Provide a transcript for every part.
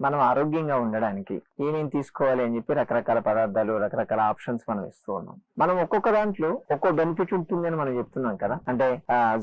మనం ఆరోగ్యంగా ఉండడానికి ఏమేం తీసుకోవాలి అని చెప్పి రకరకాల పదార్థాలు రకరకాల ఆప్షన్స్ మనం ఇస్తూ ఉన్నాం. మనం ఒక్కొక్క దాంట్లో ఒక్కో బెనిఫిట్ ఉంటుంది అని మనం చెప్తున్నాం కదా. అంటే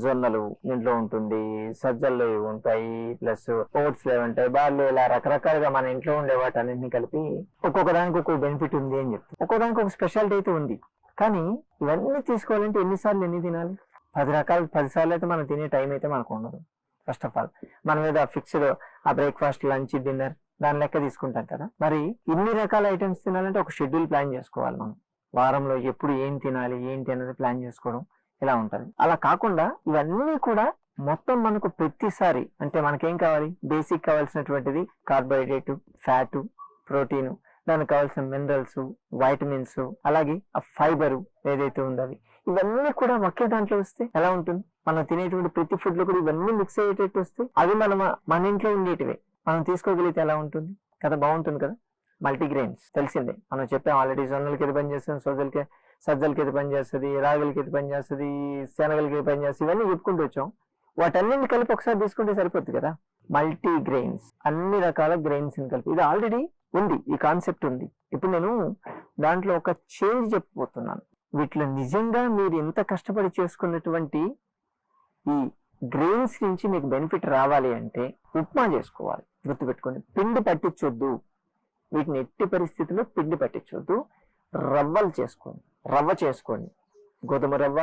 జొన్నలు ఇంట్లో ఉంటుంది సజ్జలు ఇవి ఉంటాయి ప్లస్ ఓట్స్ ఉంటాయి బార్లు ఇలా రకరకాలుగా మన ఇంట్లో ఉండే వాటన్నింటినీ కలిపి ఒక్కొక్క దానికి ఒక్కొక్క బెనిఫిట్ ఉంది అని చెప్తాం. ఒక్కొక్క దానికి ఒక స్పెషాలిటీ అయితే ఉంది. కానీ ఇవన్నీ తీసుకోవాలంటే ఎన్నిసార్లు ఎన్ని తినాలి? పది రకాలు పది సార్లు అయితే మనం తినే టైం అయితే మనకు ఉండదు. ఫస్ట్ ఆఫ్ ఆల్ మన మీద ఫిక్స్డ్ ఆ బ్రేక్ఫాస్ట్ లంచ్ డిన్నర్ దాని లెక్క తీసుకుంటాం కదా. మరి ఇన్ని రకాల ఐటమ్స్ తినాలంటే ఒక షెడ్యూల్ ప్లాన్ చేసుకోవాలి మనం. వారంలో ఎప్పుడు ఏం తినాలి ఏంటి అనేది ప్లాన్ చేసుకోవడం ఇలా ఉంటుంది. అలా కాకుండా ఇవన్నీ కూడా మొత్తం మనకు ప్రతిసారి అంటే మనకేం కావాలి? బేసిక్ కావాల్సినటువంటిది కార్బోహైడ్రేట్ ఫ్యాట్ ప్రోటీన్ దానికి కావాల్సిన మినరల్స్ వైటమిన్స్ అలాగే ఆ ఫైబర్ ఏదైతే ఉందో అవి ఇవన్నీ కూడా ఒకే దాంట్లో వస్తే ఎలా ఉంటుంది? మనం తినేటువంటి ప్రతి ఫుడ్లో కూడా ఇవన్నీ మిక్స్ అయ్యేటట్టు వస్తే అవి మనం మన ఇంట్లో ఉండేటివే. మనం తీసుకోగలిగితే ఎలా ఉంటుంది? కదా బాగుంటుంది కదా? మల్టీగ్రెయిన్స్ తెలిసిందే. మనం చెప్పాం ఆల్రెడీ జొన్నలకి ఇది పని చేస్తుంది? సోజలకి సజ్జలకి ఇది పని చేస్తుంది? రాగులకి ఇది పని చేస్తుంది? శనగలకి ఇది పని చేస్తుంది? ఇవన్నీ చెప్పుకుంటూ వచ్చాం. వాటన్నింటిని కలిపి ఒకసారి తీసుకుంటే సరిపోతుంది కదా? మల్టీ గ్రెయిన్స్ అన్ని రకాల గ్రెయిన్స్ కలిపి. ఇది ఆల్రెడీ ఉంది. ఈ కాన్సెప్ట్ ఉంది. ఇప్పుడు నేను దాంట్లో ఒక చేంజ్ చెప్పబోతున్నాను. వీటిలో నిజంగా మీరు ఎంత కష్టపడి చేసుకున్నటువంటి ఈ గ్రెయిన్స్ నుంచి మీకు బెనిఫిట్ రావాలి అంటే ఉప్మా చేసుకోవాలి. గుర్తుపెట్టుకోండి. పిండి పట్టించొద్దు. వీటిని ఎట్టి పరిస్థితుల్లో పిండి పట్టించొద్దు. రవ్వలు చేసుకోండి. రవ్వ చేసుకోండి. గోధుమ రవ్వ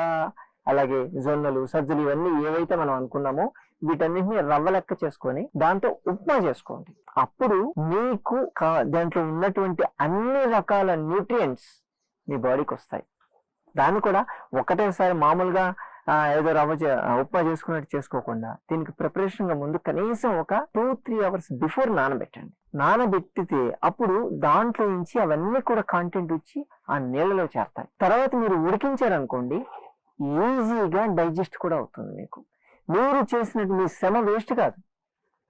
అలాగే జొన్నలు సజ్జలు ఇవన్నీ ఏవైతే మనం అనుకున్నామో వీటన్నిటిని రవ్వ లెక్క చేసుకొని దాంతో ఉప్మా చేసుకోండి. అప్పుడు మీకు దాంట్లో ఉన్నటువంటి అన్ని రకాల న్యూట్రియంట్స్ మీ బాడీకి వస్తాయి. దాన్ని కూడా ఒకటేసారి మామూలుగా ఏదో రవ్వ ఉప్మా చేసుకున్నట్టు చేసుకోకుండా దీనికి ప్రిపరేషన్గా ముందు కనీసం ఒక టూ త్రీ అవర్స్ బిఫోర్ నానబెట్టండి. నానబెట్టితే అప్పుడు దాంట్లో నుంచి అవన్నీ కూడా కాంటెంట్ వచ్చి ఆ నీళ్ళలో చేరతాయి. తర్వాత మీరు ఉడికించారనుకోండి ఈజీగా డైజెస్ట్ కూడా అవుతుంది మీకు. మీరు చేసినట్టు మీ శ్రమ వేస్ట్ కాదు.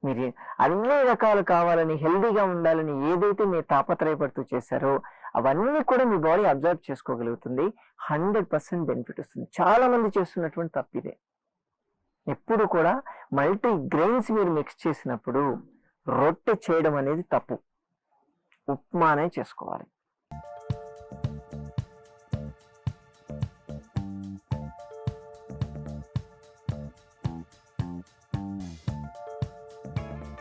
మీరు అన్ని రకాలు కావాలని హెల్దీగా ఉండాలని ఏదైతే మీరు తాపత్రయపడుతూ చేశారో అవన్నీ కూడా మీ బాడీ అబ్జర్వ్ చేసుకోగలుగుతుంది. హండ్రెడ్ పర్సెంట్ బెనిఫిట్ వస్తుంది. చాలా మంది చేస్తున్నటువంటి తప్పిదే ఎప్పుడు కూడా మల్టీ గ్రెయిన్స్ మీరు మిక్స్ చేసినప్పుడు రొట్టె చేయడం అనేది తప్పు. ఉప్మానే చేసుకోవాలి.